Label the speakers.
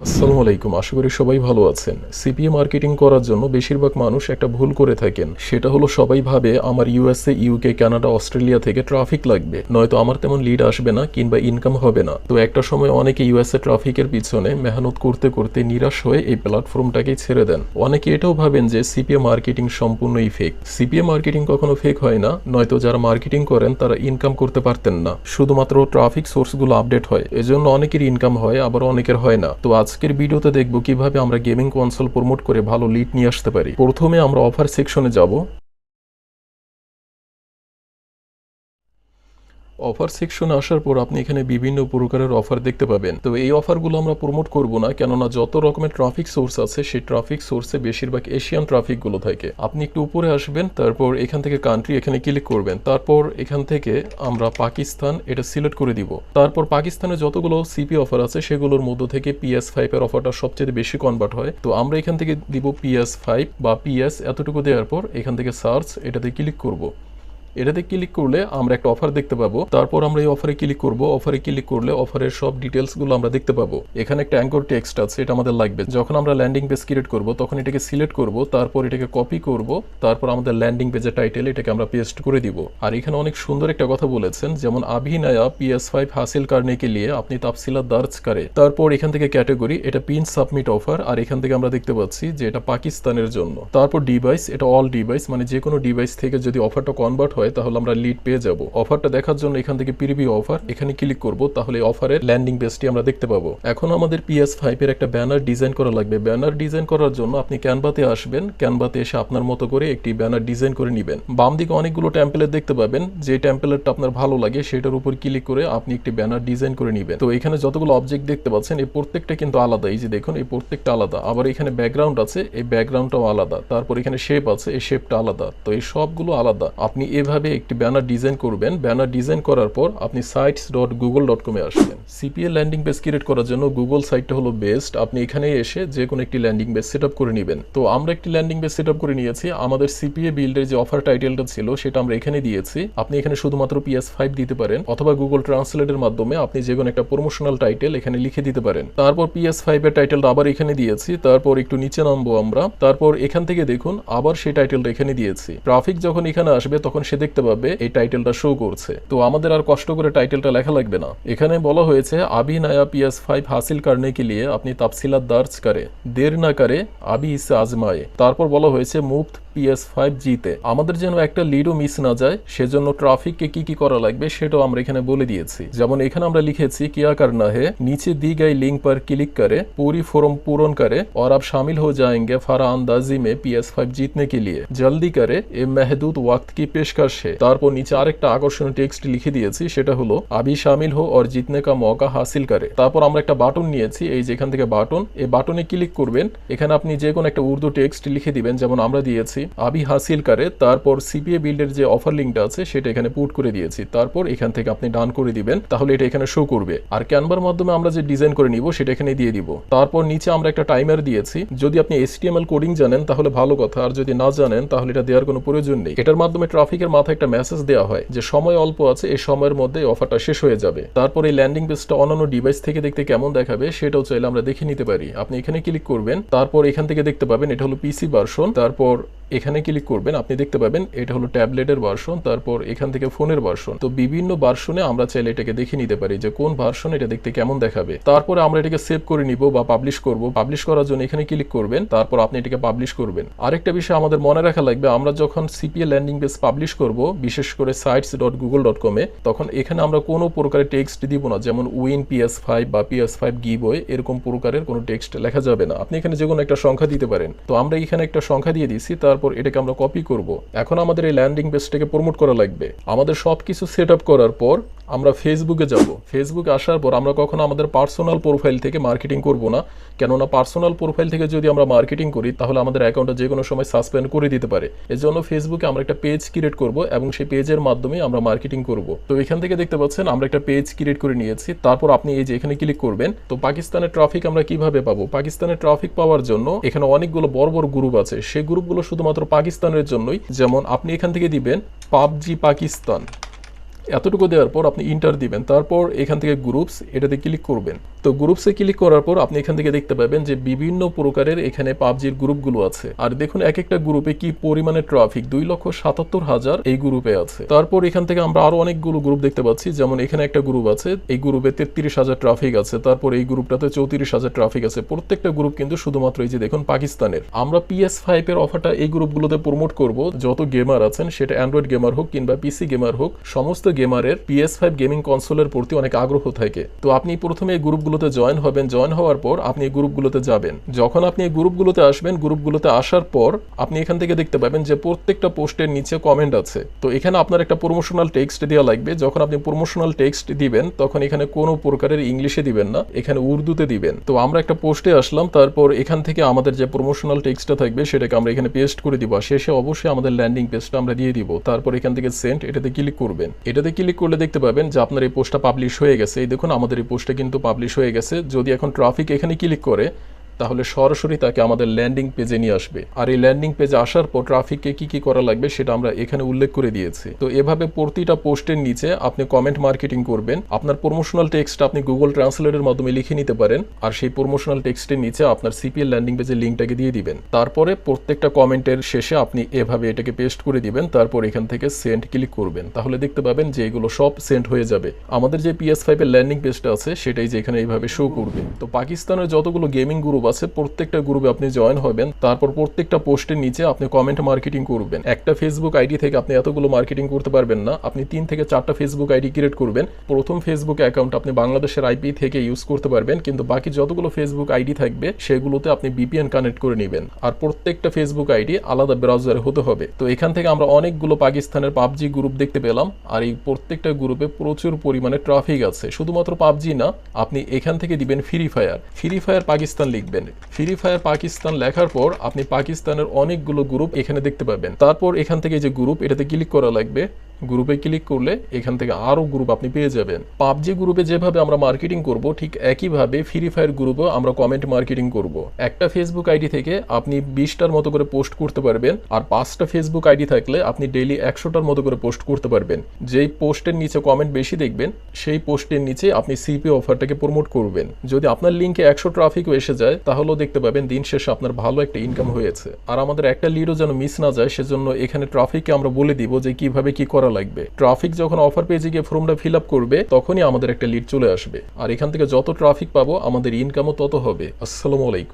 Speaker 1: আসসালামু আলাইকুম। আশা করি সবাই ভালো আছেন। সিপিএ মার্কেটিং করার জন্য বেশিরভাগ মানুষ একটা ভুল করে থাকেন। সেটা হলো সবাই ভাবে আমার ইউএসএ, ইউকে, কানাডা, অস্ট্রেলিয়া থেকে ট্রাফিক লাগবে। নয়তো আমার তেমন লিড আসবে না কিংবা ইনকাম হবে না। তো একটা সময় অনেকে ইউএসএ ট্রাফিকের পিছনে মেহনত করতে করতে নিরাশ হয়ে এই প্ল্যাটফর্মটাকেই ছেড়ে দেন। অনেকে এটাও ভাবেন যে সিপিএ মার্কেটিং সম্পূর্ণই ফেক সিপিএ মার্কেটিং কখনো ফেক হয় না, নয়তো যারা মার্কেটিং করেন তারা ইনকাম করতে পারতেন না। শুধুমাত্র ট্রাফিক সোর্সগুলো আপডেট হয়, এজন্য অনেকের ইনকাম হয়, আবার অনেকের হয় না। তো আজকের ভিডিওতে দেখব কীভাবে আমরা গেমিং কনসোল প্রমোট করে ভালো লিড নিয়ে আসতে পারি। প্রথমে আমরা অফার সেকশনে যাব। অফার সেকশনে আসার পর আপনি এখানে বিভিন্ন প্রকারের অফার দেখতে পাবেন। তো এই অফারগুলো আমরা প্রমোট করব না, কেননা যত রকমের ট্রাফিক সোর্স আছে, সেই ট্রাফিক সোর্সে বেশিরভাগ এশিয়ান ট্রাফিকগুলো থাকে। আপনি একটু উপরে আসবেন, তারপর এখান থেকে কান্ট্রি এখানে ক্লিক করবেন। তারপর এখান থেকে আমরা পাকিস্তান এটা সিলেক্ট করে দিব। তারপর পাকিস্তানে যতগুলো সিপি অফার আছে, সেগুলোর মধ্য থেকে পিএস ফাইভ এর অফারটা সবচেয়ে বেশি কনভার্ট হয়। তো আমরা এখান থেকে দিব পিএস ফাইভ বা পিএস এতটুকু দেওয়ার পর এখান থেকে সার্চ এটাতে ক্লিক করব। এটাতে ক্লিক করলে আমরা একটা অফার দেখতে পাবো। তারপর আমরা এই অফারে ক্লিক করব। অফারে ক্লিক করলে অফারের সব ডিটেলসগুলো আমরা দেখতে পাবো। এখানে একটা অ্যাঙ্কর টেক্সট আছে, এটা আমাদের লাগবে। যখন আমরা ল্যান্ডিং পেজ ক্রিয়েট করব, তখন এটাকে সিলেক্ট করব, তারপর এটাকে কপি করব, তারপর আমাদের ল্যান্ডিং পেজের টাইটেল এটাকে আমরা পেস্ট করে দিব। আর এখানে অনেক সুন্দর একটা কথা বলেছেন, যেমন আভিনায়া পিএস ফাইভ হাসিল কারণে কে লিয়ে আপনি তাপসিলা দার্জ করে। তারপর এখান থেকে ক্যাটাগরি এটা পিন সাবমিট অফার আর এখান থেকে আমরা দেখতে পাচ্ছি যে এটা পাকিস্তানের জন্য। তারপর ডিভাইস এটা অল ডিভাইস মানে যে কোনো ডিভাইস থেকে যদি অফারটা কনভার্ট হয় তাহলে আমরা লিড পেয়ে যাব। অফারটা দেখার জন্য এখান থেকে প্রিভিউ অফার এখানে ক্লিক করব, তাহলে অফারের ল্যান্ডিং পেজটি আমরা দেখতে পাবো। এখন আমাদের পিএস ফাইভ এর একটা ব্যানার ডিজাইন করা লাগবে। ব্যানার ডিজাইন করার জন্য আপনি ক্যানভাতে আসবেন। ক্যানভাতে এসে আপনার মতো করে একটি ব্যানার ডিজাইন করে নেবেন। বাম দিকে অনেকগুলো টেম্পলেট দেখতে পাবেন। যে টেম্পলেটটা আপনার ভালো লাগে, সেটার উপর ক্লিক করে আপনি একটি ব্যানার ডিজাইন করে নেবেন। তো এখানে যতগুলো অবজেক্ট দেখতে পাচ্ছেন, এই প্রত্যেকটা কিন্তু আলাদা। এই যে দেখুন, এই প্রত্যেকটা আলাদা। আবার এখানে ব্যাকগ্রাউন্ড আছে, এই ব্যাকগ্রাউন্ডটাও আলাদা। তারপর এখানে শেপ আছে, এই শেপটা আলাদা। তো এই সবগুলো আলাদা। আপনি এভাবে একটি ব্যানার ডিজাইন করবেন? ব্যানার ডিজাইন করার পর আপনি সাইটস ডট গুগল ডট কমে আসবেন সিপিএ ল্যান্ডিং পেজ ক্রিয়েট করার জন্য গুগল সাইটটা হলো বেস্ট আপনি এখানে এসে যে কোনো একটি ল্যান্ডিং পেজ সেট করে নেবেন। তো আমরা একটি ল্যান্ডিং পেজ সেট করে নিয়েছি। আমাদের সিপিএ বিল্ডের যে অফার টাইটেলটা ছিল সেটা আমরা এখানে দিয়েছি। আপনি এখানে শুধুমাত্র পিএস ফাইভ দিতে পারেন অথবা গুগল ট্রান্সলেটের মাধ্যমে আপনি যে কোনো একটা প্রমোশনাল টাইটেল এখানে লিখে দিতে পারেন। তারপর পিএস ফাইভ এর টাইটেলটা আবার এখানে দিয়েছি। তারপর একটু নিচে নামবো আমরা। তারপর এখান থেকে দেখুন, আবার সেই টাইটেলটা এখানে দিয়েছি। ট্রাফিক যখন এখানে আসবে, তখন সে দেখতে পাবে, এই টাইটেলটা শো করছে। তো আমাদের আর কষ্ট করে টাইটেলটা লেখা লাগবে না। এখানে বলা হয়েছে, আবি নয়া পিএস ফাইভ হাসিল করনে কে লিয়ে আপনি তাফসিলাত দার্জ করে। দের না করে আবি ইসে আজমায়ে। তারপর বলা হয়েছে, মুফত পিএস ফাইভ জিতে আমাদের যেন একটা লিডও মিস না যায় সেজন্য ট্রাফিককে কি কি করা লাগবে সেটাও আমরা এখানে বলে দিয়েছি যেমন এখানে আমরা লিখেছি কিয়া करना है नीचे दी गई लिंक पर क्लिक करें पूरी फॉर्म पूर्ण करें और आप शामिल हो जाएंगे फरा अंदाजी में पीएस फाइव जीतने के लिए जल्दी करे এ মেহদুদ ওয়াক্ত কি পেশকাশ है তারপর নিচে আরেকটা আকর্ষণীয় টেক্সট লিখে দিয়েছি সেটা হলো আবি শামিল হো और জিতনে কা মৌকা হাসিল করে তারপর আমরা একটা বাটন নিয়েছি এই যেখান থেকে বাটন এই বাটনে ক্লিক করবেন এখানে আপনি যে কোনো একটা উর্দু টেক্সট লিখে দিবেন যেমন আমরা দিয়েছি আবি হাসিল করে, তারপর সিপিএ বিল্ডের যে অফার লিঙ্কটা আছে, সেটা এখানে পুট করে দিয়েছি। তারপর এখান থেকে আপনি ডান করে দিবেন, তাহলে এটা এখানে শো করবে। আর ক্যানভার মাধ্যমে আমরা যে ডিজাইন করে নিব, সেটা এখানে দিয়ে দিব। তারপর নিচে আমরা একটা টাইমার দিয়েছি। যদি আপনি এসটিএমএল কোডিং জানেন, তাহলে ভালো কথা। আর যদি না জানেন, তাহলে এটা দেওয়ার কোনো প্রয়োজন নেই। এটার মাধ্যমে ট্রাফিকের মাথায় একটা মেসেজ দেওয়া হয় যে, সময় অল্প আছে, এই সময়ের মধ্যে অফারটা শেষ হয়ে যাবে। তারপর এই ল্যান্ডিং পেজটা অন্যান্য ডিভাইস থেকে দেখতে কেমন দেখাবে, সেটাও চাইলে আমরা দেখে নিতে পারি। আপনি এখানে ক্লিক করবেন, তারপর এখান থেকে দেখতে পাবেন, এটা হলো পিসি ভার্সন তারপর এখানে ক্লিক করবেন, আপনি দেখতে পাবেন এটা হলো ট্যাবলেটের ভার্সন তারপর এখান থেকে ফোনের ভার্সন তো বিভিন্ন ভার্সনে আমরা চাইলে এটাকে দেখে নিতে পারি যে কোন ভার্সন এটা দেখতে কেমন দেখাবে। তারপরে আমরা এটাকে সেভ করে নিব বা পাবলিশ করব। পাবলিশ করার জন্য এখানে ক্লিক করবেন, তারপর আপনি এটাকে পাবলিশ করবেন। আরেকটা বিষয় আমাদের মনে রাখা লাগবে, আমরা যখন সিপিএ ল্যান্ডিং পেজ পাবলিশ করব, বিশেষ করে সাইটস ডট গুগল ডট কমে তখন এখানে আমরা কোনো প্রকারের টেক্সট দিব না। যেমন উইন পিএস ফাইভ বা পিএস ফাইভ গিবই এরকম প্রকারের কোনো টেক্সট লেখা যাবে না। আপনি এখানে যে কোনো একটা সংখ্যা দিতে পারেন। তো আমরা এখানে একটা সংখ্যা দিয়ে দিচ্ছি তারপর এটাকে আমরা কপি করব। এখন আমাদের এই ল্যান্ডিং পেজটাকে প্রমোট করা লাগবে। আমাদের সব কিছু সেট করার পর আমরা ফেসবুকে যাব। ফেসবুকে আসার পর আমরা কখনো আমাদের পার্সোনাল প্রোফাইল থেকে মার্কেটিং করব না। কেননা পার্সোনাল প্রোফাইল থেকে যদি আমরা মার্কেটিং করি, তাহলে আমাদের অ্যাকাউন্টটা যে কোনো সময় সাসপেন্ড করে দিতে পারে। এজন্য ফেসবুকে আমরা একটা পেজ ক্রিয়েট করব এবং সেই পেজের মাধ্যমে আমরা মার্কেটিং করব। তো এখান থেকে দেখতে পাচ্ছেন, আমরা একটা পেজ ক্রিয়েট করে নিয়েছি। তারপর আপনি এই যে এখানে ক্লিক করবেন, তো পাকিস্তানের ট্রাফিক আমরা কীভাবে পাবো? পাকিস্তানের ট্রাফিক পাওয়ার জন্য এখানে অনেকগুলো বড় বড় গ্রুপ আছে। সেই গ্রুপগুলো শুধুমাত্র পাকিস্তানের জন্যই, যেমন আপনি এখান থেকে দিবেন পাবজি পাকিস্তান। এতটুকু দেওয়ার পর আপনি ইন্টার দিবেন। তারপর এখান থেকে গ্রুপস এটাতে ক্লিক করবেন। তো গ্রুপসে ক্লিক করার পর আপনি এখান থেকে দেখতে পাবেন যে বিভিন্ন প্রকারের এখানে পাবজির গ্রুপগুলো আছে। আর দেখুন এক একটা গ্রুপে কি পরিমাণে ট্রাফিক দুই লক্ষ সাতাত্তর হাজার এই গ্রুপে আছে। তারপর এখান থেকে আমরা আরও অনেকগুলো গ্রুপ দেখতে পাচ্ছি। যেমন এখানে একটা গ্রুপ আছে, এই গ্রুপে তেত্রিশ হাজার ট্রাফিক আছে। তারপর এই গ্রুপটাতে চৌত্রিশ হাজার ট্রাফিক আছে। প্রত্যেকটা গ্রুপ কিন্তু শুধুমাত্র এই যে দেখুন, পাকিস্তানের। আমরা পিএস ফাইভ এর অফারটা এই গ্রুপগুলোতে প্রমোট করব। যত গেমার আছেন, সেটা অ্যান্ড্রয়েড গেমার হোক কিংবা পিসি গেমার হোক, সমস্ত গেমারের পিএস ফাইভ গেমিং কনসোলের প্রতি অনেক আগ্রহ থাকে। তো আপনি প্রথমে এই গ্রুপগুলোতে জয়েন হবেন, জয়েন হওয়ার পর আপনি এই গ্রুপগুলোতে যাবেন। যখন আপনি এই গ্রুপগুলোতে আসবেন, গ্রুপগুলোতে আসার পর আপনি এখান থেকে দেখতে পাবেন যে প্রত্যেকটা পোস্টের নিচে কমেন্ট আছে। তো এখানে আপনার একটা প্রমোশনাল টেক্সট দেওয়া লাগবে। যখন আপনি প্রমোশনাল টেক্সট দিবেন, তখন এখানে কোনো প্রকারের ইংলিশে দিবেন না, এখানে উর্দুতে দিবেন। তো আমরা একটা পোস্টে আসলাম, তারপর এখান থেকে আমাদের যে প্রমোশনাল টেক্সটটা থাকবে, সেটাকে আমরা এখানে পেস্ট করে দিব। শেষে অবশ্যই আমাদের ল্যান্ডিং পেজটা আমরা দিয়ে দিব। তারপর এখান থেকে সেন্ট এটাতে ক্লিক করবেন। এটাতে ক্লিক করলে দেখতে পাবেন যে আপনার এই পোস্টটা পাবলিশ হয়ে গেছে। এই দেখুন, আমাদের এই পোস্টটা কিন্তু পাবলিশ হয়ে গেছে। যদি এখন ট্রাফিক এখানে ক্লিক করে তাহলে সরাসরি তাকে আমাদের ল্যান্ডিং পেজে নিয়ে আসবে। আর এই ল্যান্ডিং পেজে আসার পর ট্রাফিককে কি কি করা লাগবে সেটা আমরা এখানে উল্লেখ করে দিয়েছি। তো এভাবে প্রতিটা পোস্টের নিচে আপনি কমেন্ট মার্কেটিং করবেন। আপনার প্রমোশনাল টেক্সট আপনি গুগল ট্রান্সলেটের মাধ্যমে লিখে নিতে পারেন। আর সেই প্রমোশনাল টেক্সটের নিচে আপনার সিপিএল ল্যান্ডিং পেজের লিঙ্কটাকে দিয়ে দিবেন। তারপরে প্রত্যেকটা কমেন্টের শেষে আপনি এভাবে এটাকে পেস্ট করে দিবেন। তারপর এখান থেকে সেন্ড ক্লিক করবেন। তাহলে দেখতে পাবেন যে এগুলো সব সেন্ড হয়ে যাবে। আমাদের যে পিএস ফাইভের ল্যান্ডিং পেজটা আছে, সেটাই যে এখানে এইভাবে শো করবে। তো পাকিস্তানের যতগুলো গেমিং গ্রুপ আছে, প্রত্যেকটা গ্রুপে আপনি জয়েন হবেন, তারপর প্রত্যেকটা পোস্টের নিচে আপনি কমেন্ট মার্কেটিং করবেন। একটা ফেসবুক আইডি থেকে আপনি এতগুলো মার্কেটিং করতে পারবেন না, আপনি তিন থেকে চারটা ফেসবুক আইডি ক্রিয়েট করবেন। প্রথম ফেসবুক অ্যাকাউন্ট আপনি বাংলাদেশের আইপি থেকে ইউজ করতে পারবেন, কিন্তু বাকি যতগুলো ফেসবুক আইডি থাকবে, সেগুলোতে আপনি বিপিএন কানেক্ট করে নেবেন। আর প্রত্যেকটা ফেসবুক আইডি আলাদা ব্রাউজারে হতে হবে। তো এখান থেকে আমরা অনেকগুলো পাকিস্তানের পাবজি গ্রুপ দেখতে পেলাম, আর এই প্রত্যেকটা গ্রুপে প্রচুর পরিমাণে ট্রাফিক আছে। শুধুমাত্র পাবজি না, আপনি এখান থেকে দিবেন Free Fire Free Fire Pakistan লিখবেন ফ্রি ফায়ার পাকিস্তান লেখার পর আপনি পাকিস্তানের অনেকগুলো গ্রুপ এখানে দেখতে পাবেন। তারপর এখান থেকে যে গ্রুপ এটাতে ক্লিক করা লাগবে গ্রুপে ক্লিক করলে এখান থেকে আরও গ্রুপ আপনি পেয়ে যাবেন। পাবজি গ্রুপে যেভাবে আমরা মার্কেটিং করব, ঠিক একইভাবে ফ্রি ফায়ার গ্রুপেও আমরা কমেন্ট মার্কেটিং করব। একটা ফেসবুক আইডি থেকে আপনি বিশটার মতো করে পোস্ট করতে পারবেন আর পাঁচটা ফেসবুক আইডি থাকলে আপনি ডেইলি একশোটার মতো করে পোস্ট করতে পারবেন। যেই পোস্টের নিচে কমেন্ট বেশি দেখবেন, সেই পোস্টের নিচে আপনি সিপি অফারটাকে প্রমোট করবেন। যদি আপনার লিঙ্কে একশো ট্রাফিকও এসে যায়, তাহলেও দেখতে পাবেন দিন শেষে আপনার ভালো একটা ইনকাম হয়েছে। আর আমাদের একটা লিডও যেন মিস না যায়, সেজন্য এখানে ট্রাফিককে আমরা বলে দিব যে কীভাবে কি করা লাগবে। ট্রাফিক যখন অফার পেজে গিয়ে ফর্মটা ফিল আপ করবে, তখনই আমাদের একটা লিড চলে আসবে। আর এখান থেকে যত ট্রাফিক পাবো, আমাদের ইনকামও তত হবে। আসসালামু আলাইকুম।